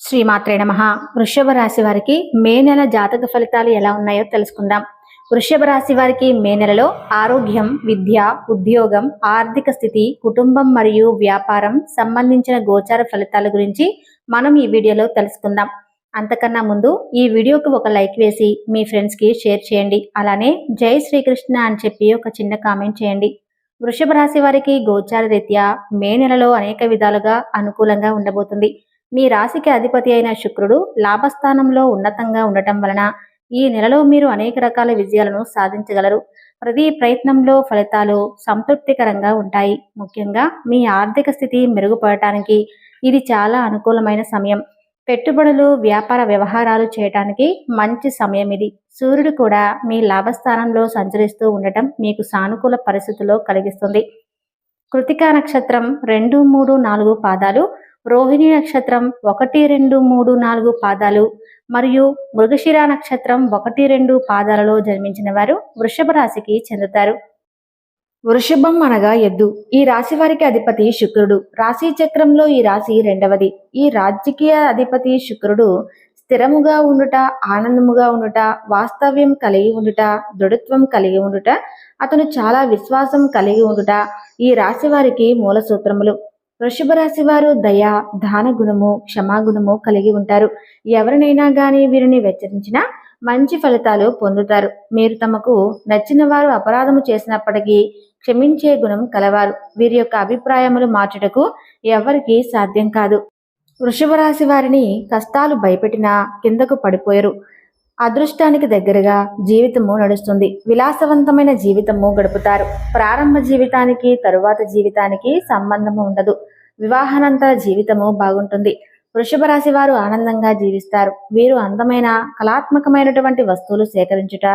శ్రీమాత్రే నమ. వృషభ రాశి వారికి మే నెల జాతక ఫలితాలు ఎలా ఉన్నాయో తెలుసుకుందాం. వృషభ రాశి వారికి మే నెలలో ఆరోగ్యం విద్య ఉద్యోగం ఆర్థిక స్థితి కుటుంబం మరియు వ్యాపారం సంబంధించిన గోచార ఫలితాల గురించి మనం ఈ వీడియోలో తెలుసుకుందాం. అంతకన్నా ముందు ఈ వీడియోకి ఒక లైక్ వేసి మీ ఫ్రెండ్స్కి షేర్ చేయండి. అలానే జై శ్రీకృష్ణ అని చెప్పి ఒక చిన్న కామెంట్ చేయండి. వృషభ రాశి వారికి గోచార రీత్యా మే నెలలో అనేక విధాలుగా అనుకూలంగా ఉండబోతుంది. మీ రాశికి అధిపతి అయిన శుక్రుడు లాభస్థానంలో ఉన్నతంగా ఉండటం వలన ఈ నెలలో మీరు అనేక రకాల విజయాలను సాధించగలరు. ప్రతి ప్రయత్నంలో ఫలితాలు సంతృప్తికరంగా ఉంటాయి. ముఖ్యంగా మీ ఆర్థిక స్థితి మెరుగుపడటానికి ఇది చాలా అనుకూలమైన సమయం. పెట్టుబడులు వ్యాపార వ్యవహారాలు చేయటానికి మంచి సమయం ఇది. సూర్యుడు కూడా మీ లాభస్థానంలో సంచరిస్తూ ఉండటం మీకు సానుకూల పరిస్థితుల్లో కలిగిస్తుంది. కృతికా నక్షత్రం రెండు మూడు నాలుగు పాదాలు రోహిణి నక్షత్రం ఒకటి రెండు మూడు నాలుగు పాదాలు మరియు మృగశిర నక్షత్రం ఒకటి రెండు పాదాలలో జన్మించిన వారు వృషభ రాశికి చెందుతారు. వృషభం అనగా ఎద్దు. ఈ రాశి వారికి అధిపతి శుక్రుడు. రాశి చక్రంలో ఈ రాశి రెండవది. ఈ రాజకీయ అధిపతి శుక్రుడు స్థిరముగా ఉండుట ఆనందముగా ఉండుట వాస్తవ్యం కలిగి ఉండుట దృఢత్వం కలిగి ఉండుట అతను చాలా విశ్వాసం కలిగి ఉండుట ఈ రాశి వారికి మూల సూత్రములు. వృషభ రాశి వారు దయ దాన గుణము క్షమాగుణము కలిగి ఉంటారు. ఎవరినైనా గాని వీరిని వెచ్చరించినా మంచి ఫలితాలు పొందుతారు. మీరు తమకు నచ్చిన వారు అపరాధము చేసినప్పటికీ క్షమించే గుణం కలవారు. వీరి యొక్క అభిప్రాయములు మార్చుటకు ఎవరికీ సాధ్యం కాదు. వృషభ రాశి వారిని కష్టాలు భయపెట్టినా కిందకు పడిపోయారు. అదృష్టానికి దగ్గరగా జీవితము నడుస్తుంది. విలాసవంతమైన జీవితము గడుపుతారు. ప్రారంభ జీవితానికి తరువాత జీవితానికి సంబంధము ఉండదు. వివాహానంతర జీవితము బాగుంటుంది. వృషభ రాశి వారు ఆనందంగా జీవిస్తారు. వీరు అందమైన కళాత్మకమైనటువంటి వస్తువులు సేకరించుట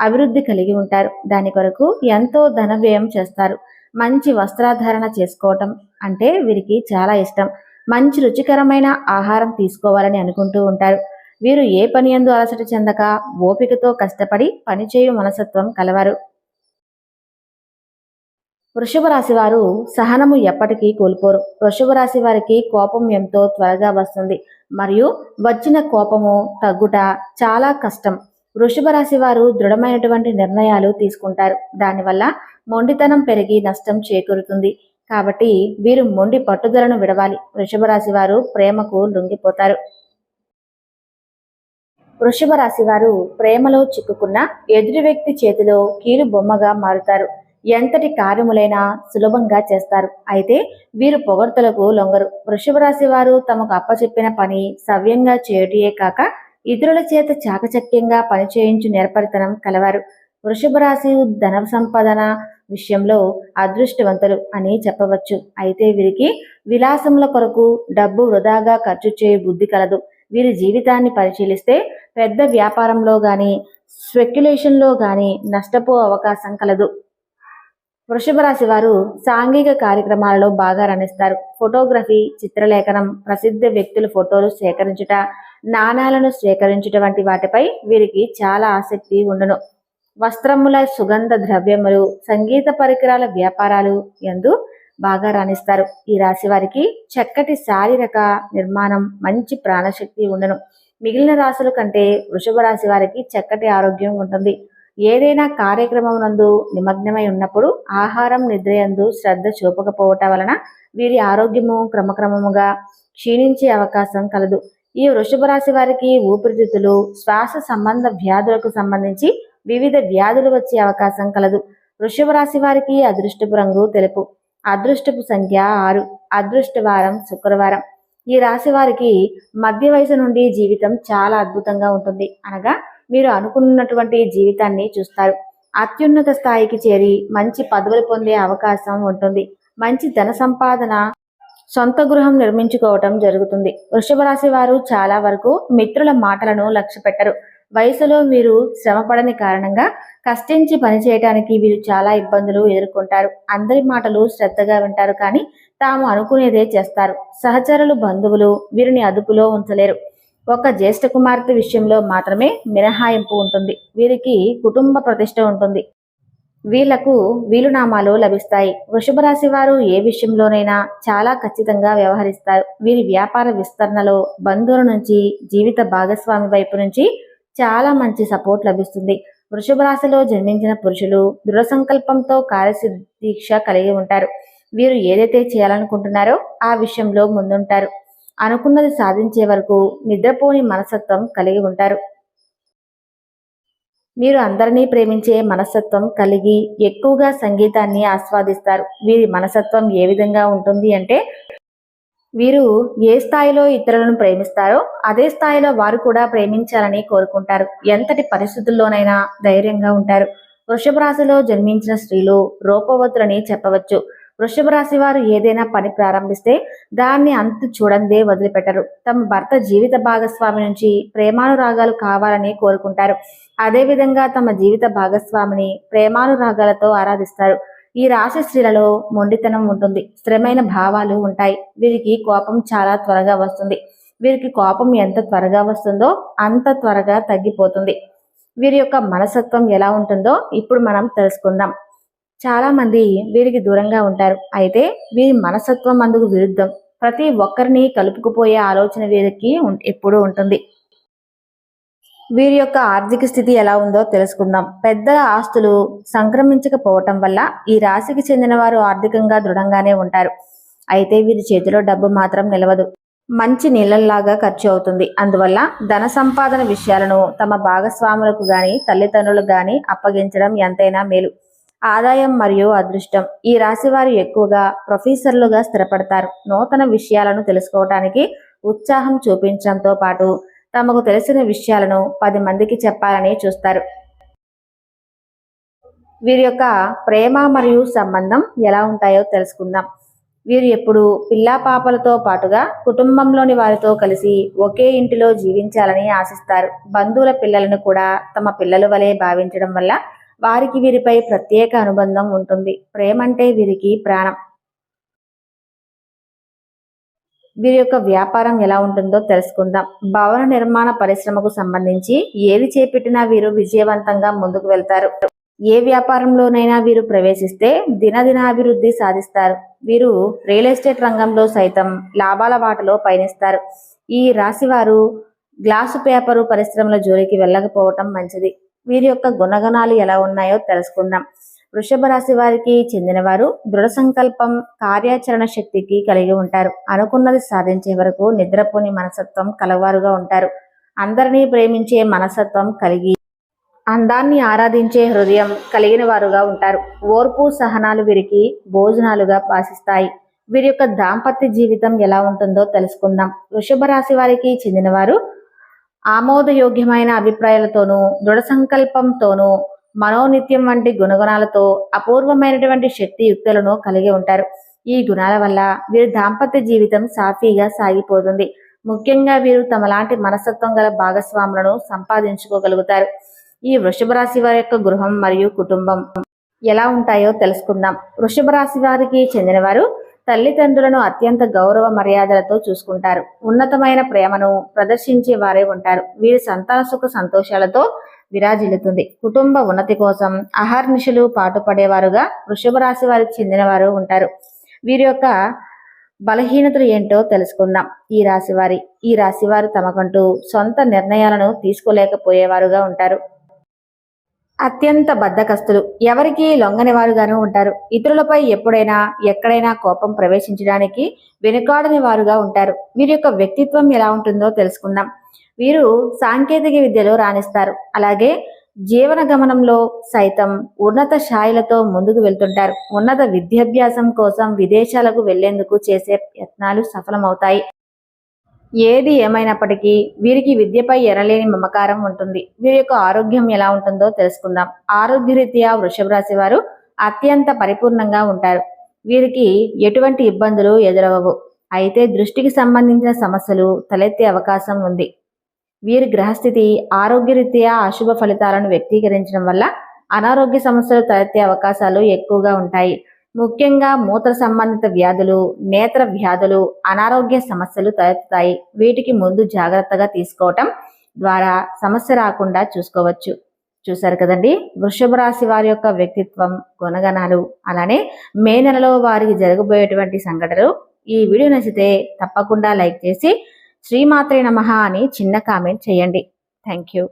అభివృద్ధి కలిగి ఉంటారు. దాని కొరకు ఎంతో ధన వ్యయం చేస్తారు. మంచి వస్త్రాధారణ చేసుకోవటం అంటే వీరికి చాలా ఇష్టం. మంచి రుచికరమైన ఆహారం తీసుకోవాలని అనుకుంటూ ఉంటారు. వీరు ఏ పని ఎందు అలసట చెందక ఓపికతో కష్టపడి పనిచేయు మనసత్వం కలవారు. వృషభ రాశి వారు సహనము ఎప్పటికీ కోల్పోరు. వృషభ రాశి వారికి కోపం ఎంతో త్వరగా వస్తుంది. మరియు వచ్చిన కోపము తగ్గుట చాలా కష్టం. వృషభ రాశి వారు దృఢమైనటువంటి నిర్ణయాలు తీసుకుంటారు. దానివల్ల మొండితనం పెరిగి నష్టం చేకూరుతుంది. కాబట్టి వీరు మొండి పట్టుదలను విడవాలి. వృషభ రాశి వారు ప్రేమకు లొంగిపోతారు. వృషభ రాశి వారు ప్రేమలో చిక్కుకున్న ఎదుటి వ్యక్తి చేతిలో కీలు బొమ్మగా మారుతారు. ఎంతటి కార్యములైనా సులభంగా చేస్తారు. అయితే వీరు పొగడ్తలకు లొంగరు. వృషభ రాశి వారు తమకు అప్పచెప్పిన పని సవ్యంగా చేయుటయే కాక ఇతరుల చేత చాకచక్యంగా పనిచేయించు నేర్పరితనం కలవారు. వృషభ రాశి ధన సంపాదన విషయంలో అదృష్టవంతులు అని చెప్పవచ్చు. అయితే వీరికి విలాసముల కొరకు డబ్బు వృధాగా ఖర్చు చేయ బుద్ధి కలదు. వీరి జీవితాన్ని పరిశీలిస్తే పెద్ద వ్యాపారంలో కానీ స్పెక్యులేషన్లో కానీ నష్టపో అవకాశం కలదు. వృషభ రాశి వారు సాంఘిక కార్యక్రమాలలో బాగా రణిస్తారు ఫోటోగ్రఫీ చిత్రలేఖనం ప్రసిద్ధ వ్యక్తుల ఫోటోలు సేకరించుట నాణాలను సేకరించుట వంటి వాటిపై వీరికి చాలా ఆసక్తి ఉండును. వస్త్రముల సుగంధ ద్రవ్యములు సంగీత పరికరాల వ్యాపారాలు ఎందు బాగా రాణిస్తారు. ఈ రాశి వారికి చక్కటి శారీరక నిర్మాణం మంచి ప్రాణశక్తి ఉండను. మిగిలిన రాశుల కంటే వృషభ రాశి వారికి చక్కటి ఆరోగ్యం ఉంటుంది. ఏదైనా కార్యక్రమం నందు నిమగ్నమై ఉన్నప్పుడు ఆహారం నిద్రయందు శ్రద్ధ చూపకపోవటం వలన వీరి ఆరోగ్యము క్రమక్రమముగా క్షీణించే అవకాశం కలదు. ఈ వృషభ రాశి వారికి ఊపిరితిత్తులు శ్వాస సంబంధ వ్యాధులకు సంబంధించి వివిధ వ్యాధులు వచ్చే అవకాశం కలదు. వృషభ రాశి వారికి అదృష్టపు రంగు తెలుపు. అదృష్టపు సంఖ్య ఆరు. అదృష్టవారం శుక్రవారం. ఈ రాశి వారికి మధ్య వయసు నుండి జీవితం చాలా అద్భుతంగా ఉంటుంది. అనగా మీరు అనుకున్నటువంటి జీవితాన్ని చూస్తారు. అత్యున్నత స్థాయికి చేరి మంచి పదవులు పొందే అవకాశం ఉంటుంది. మంచి ధన సంపాదన సొంత గృహం నిర్మించుకోవటం జరుగుతుంది. వృషభ రాశి వారు చాలా వరకు మిత్రుల మాటలను లక్ష్య పెట్టరు వయసులో మీరు శ్రమపడని కారణంగా కష్టించి పనిచేయటానికి వీరు చాలా ఇబ్బందులు ఎదుర్కొంటారు. అందరి మాటలు శ్రద్ధగా వింటారు కానీ తాము అనుకునేదే చేస్తారు. సహచరులు బంధువులు వీరిని అదుపులో ఉంచలేరు. ఒక జ్యేష్ఠ కుమార్తె విషయంలో మాత్రమే మినహాయింపు ఉంటుంది. వీరికి కుటుంబ ప్రతిష్ట ఉంటుంది. వీళ్ళకు వీలునామాలు లభిస్తాయి. వృషభ రాశి వారు ఏ విషయంలోనైనా చాలా ఖచ్చితంగా వ్యవహరిస్తారు. వీరి వ్యాపార విస్తరణలో బంధువుల నుంచి జీవిత భాగస్వామి వైపు నుంచి చాలా మంచి సపోర్ట్ లభిస్తుంది. వృషభ రాశిలో జన్మించిన పురుషులు దృఢ సంకల్పంతో కార్యసిద్ధీక్ష కలిగి ఉంటారు. వీరు ఏదైతే చేయాలనుకుంటున్నారో ఆ విషయంలో ముందుంటారు. అనుకున్నది సాధించే వరకు నిద్రపోని మనస్తత్వం కలిగి ఉంటారు. మీరు అందరినీ ప్రేమించే మనస్తత్వం కలిగి ఎక్కువగా సంగీతాన్ని ఆస్వాదిస్తారు. వీరి మనస్తత్వం ఏ విధంగా ఉంటుంది అంటే వీరు ఏ స్థాయిలో ఇతరులను ప్రేమిస్తారో అదే స్థాయిలో వారు కూడా ప్రేమించాలని కోరుకుంటారు. ఎంతటి పరిస్థితుల్లోనైనా ధైర్యంగా ఉంటారు. వృషభ రాశిలో జన్మించిన స్త్రీలు రూపవతులని చెప్పవచ్చు. వృషభ రాశి వారు ఏదైనా పని ప్రారంభిస్తే దాన్ని అంతు చూడందే వదిలిపెట్టరు. తమ భర్త జీవిత భాగస్వామి నుంచి ప్రేమానురాగాలు కావాలని కోరుకుంటారు. అదేవిధంగా తమ జీవిత భాగస్వామిని ప్రేమానురాగాలతో ఆరాధిస్తారు. ఈ రాశి స్త్రీలలో మొండితనం ఉంటుంది. స్థిరమైన భావాలు ఉంటాయి. వీరికి కోపం చాలా త్వరగా వస్తుంది. వీరికి కోపం ఎంత త్వరగా వస్తుందో అంత త్వరగా తగ్గిపోతుంది. వీరి యొక్క మనసత్వం ఎలా ఉంటుందో ఇప్పుడు మనం తెలుసుకుందాం. చాలా మంది వీరికి దూరంగా ఉంటారు. అయితే వీరి మనసత్వం అందుకు విరుద్ధం. ప్రతి ఒక్కరిని కలుపుకుపోయే ఆలోచన వీరికి ఉం- ఎప్పుడూ ఉంటుంది. వీరి యొక్క ఆర్థిక స్థితి ఎలా ఉందో తెలుసుకుందాం. పెద్దల ఆస్తులు సంక్రమించకపోవటం వల్ల ఈ రాశికి చెందిన వారు ఆర్థికంగా దృఢంగానే ఉంటారు. అయితే వీరి చేతిలో డబ్బు మాత్రం నిలవదు. మంచి నీళ్ళల్లాగా ఖర్చు అవుతుంది. అందువల్ల ధన సంపాదన విషయాలను తమ భాగస్వాములకు గాని తల్లిదండ్రులకు గాని అప్పగించడం ఎంతైనా మేలు. ఆదాయం మరియు అదృష్టం. ఈ రాశి వారు ఎక్కువగా ప్రొఫెసర్లుగా స్థిరపడతారు. నూతన విషయాలను తెలుసుకోవటానికి ఉత్సాహం చూపించడంతో పాటు తమకు తెలిసిన విషయాలను పది మందికి చెప్పాలని చూస్తారు. వీరి యొక్క ప్రేమ మరియు సంబంధం ఎలా ఉంటాయో తెలుసుకుందాం. వీరు ఎప్పుడు పిల్లా పాపలతో పాటుగా కుటుంబంలోని వారితో కలిసి ఒకే ఇంటిలో జీవించాలని ఆశిస్తారు. బంధువుల పిల్లలను కూడా తమ పిల్లల వలె భావించడం వల్ల వారికి వీరిపై ప్రత్యేక అనుబంధం ఉంటుంది. ప్రేమ అంటే వీరికి ప్రాణం. వీరి యొక్క వ్యాపారం ఎలా ఉంటుందో తెలుసుకుందాం. భవన నిర్మాణ పరిశ్రమకు సంబంధించి ఏది చేపట్టినా వీరు విజయవంతంగా ముందుకు వెళ్తారు. ఏ వ్యాపారంలోనైనా వీరు ప్రవేశిస్తే దినదినాభివృద్ధి సాధిస్తారు. వీరు రియల్ ఎస్టేట్ రంగంలో సైతం లాభాల వాటలో పయనిస్తారు. ఈ రాశి వారు గ్లాసు పేపరు పరిశ్రమల జోలికి వెళ్ళకపోవటం మంచిది. వీరి యొక్క గుణగణాలు ఎలా ఉన్నాయో తెలుసుకుందాం. వృషభ రాశి వారికి చెందినవారు దృఢ సంకల్పం కార్యాచరణ శక్తికి కలిగి ఉంటారు. అనుకున్నది సాధించే వరకు నిద్రపోని మనసత్వం కలవారుగా ఉంటారు. అందరినీ ప్రేమించే మనసత్వం కలిగి అందాన్ని ఆరాధించే హృదయం కలిగిన వారుగా ఉంటారు. ఓర్పు సహనాలు వీరికి భోజనాలుగా భాషిస్తాయి వీరి యొక్క దాంపత్య జీవితం ఎలా ఉంటుందో తెలుసుకుందాం. వృషభ రాశి వారికి చెందినవారు ఆమోదయోగ్యమైన అభిప్రాయాలతోనూ దృఢ సంకల్పంతోనూ మనోనిత్యం వంటి గుణగుణాలతో అపూర్వమైనటువంటి శక్తి యుక్తులను కలిగి ఉంటారు. ఈ గుణాల వల్ల వీరి దాంపత్య జీవితం సాఫీగా సాగిపోతుంది. ముఖ్యంగా వీరు తమలాంటి మనస్తత్వం గల భాగస్వాములను సంపాదించుకోగలుగుతారు. ఈ వృషభ రాశి వారి యొక్క గృహం మరియు కుటుంబం ఎలా ఉంటాయో తెలుసుకుందాం. వృషభ రాశి వారికి చెందినవారు తల్లిదండ్రులను అత్యంత గౌరవ మర్యాదలతో చూసుకుంటారు. ఉన్నతమైన ప్రేమను ప్రదర్శించే వారే ఉంటారు. వీరి సంతాన సుఖ సంతోషాలతో విరాజిల్లుతుంది. కుటుంబ ఉన్నతి కోసం అహర్నిశలు పాటుపడేవారుగా వృషభ రాశి వారికి చెందినవారు ఉంటారు. వీరి యొక్క బలహీనతలు ఏంటో తెలుసుకుందాం. ఈ రాశి వారి ఈ రాశి వారు తమకంటూ సొంత నిర్ణయాలను తీసుకోలేకపోయేవారుగా ఉంటారు. అత్యంత బద్దకస్తులు. ఎవరికి లొంగనివారుగాను ఉంటారు. ఇతరులపై ఎప్పుడైనా ఎక్కడైనా కోపం ప్రవేశించడానికి వెనుకాడని వారుగా ఉంటారు. వీరి యొక్క వ్యక్తిత్వం ఎలా ఉంటుందో తెలుసుకుందాం. వీరు సాంకేతిక విద్యలో రాణిస్తారు. అలాగే జీవన గమనంలో సైతం ఉన్నత స్థాయిలతో ముందుకు వెళ్తుంటారు. ఉన్నత విద్యాభ్యాసం కోసం విదేశాలకు వెళ్ళేందుకు చేసే యత్నాలు సఫలమవుతాయి. ఏది ఏమైనప్పటికీ వీరికి విద్యపై ఎరలేని మమకారం ఉంటుంది. వీరి యొక్క ఆరోగ్యం ఎలా ఉంటుందో తెలుసుకుందాం. ఆరోగ్యరీత్యా వృషభ రాశి వారు అత్యంత పరిపూర్ణంగా ఉంటారు. వీరికి ఎటువంటి ఇబ్బందులు ఎదురవవు. అయితే దృష్టికి సంబంధించిన సమస్యలు తలెత్తే అవకాశం ఉంది. వీరి గ్రహస్థితి ఆరోగ్యరీత్యా అశుభ ఫలితాలను వ్యక్తీకరించడం వల్ల అనారోగ్య సమస్యలు తలెత్తే అవకాశాలు ఎక్కువగా ఉంటాయి. ముఖ్యంగా మూత్ర సంబంధిత వ్యాధులు నేత్ర వ్యాధులు అనారోగ్య సమస్యలు తలెత్తుతాయి. వీటికి ముందు జాగ్రత్తగా తీసుకోవటం ద్వారా సమస్య రాకుండా చూసుకోవచ్చు. చూశారు కదండి? వృషభ రాశి వారి యొక్క వ్యక్తిత్వం గుణగణాలు అలానే మే నెలలో వారికి జరగబోయేటువంటి సంఘటనలు. ఈ వీడియో నచ్చితే తప్పకుండా లైక్ చేసి శ్రీమాత్రే నమ అని చిన్న కామెంట్ చేయండి. Thank you.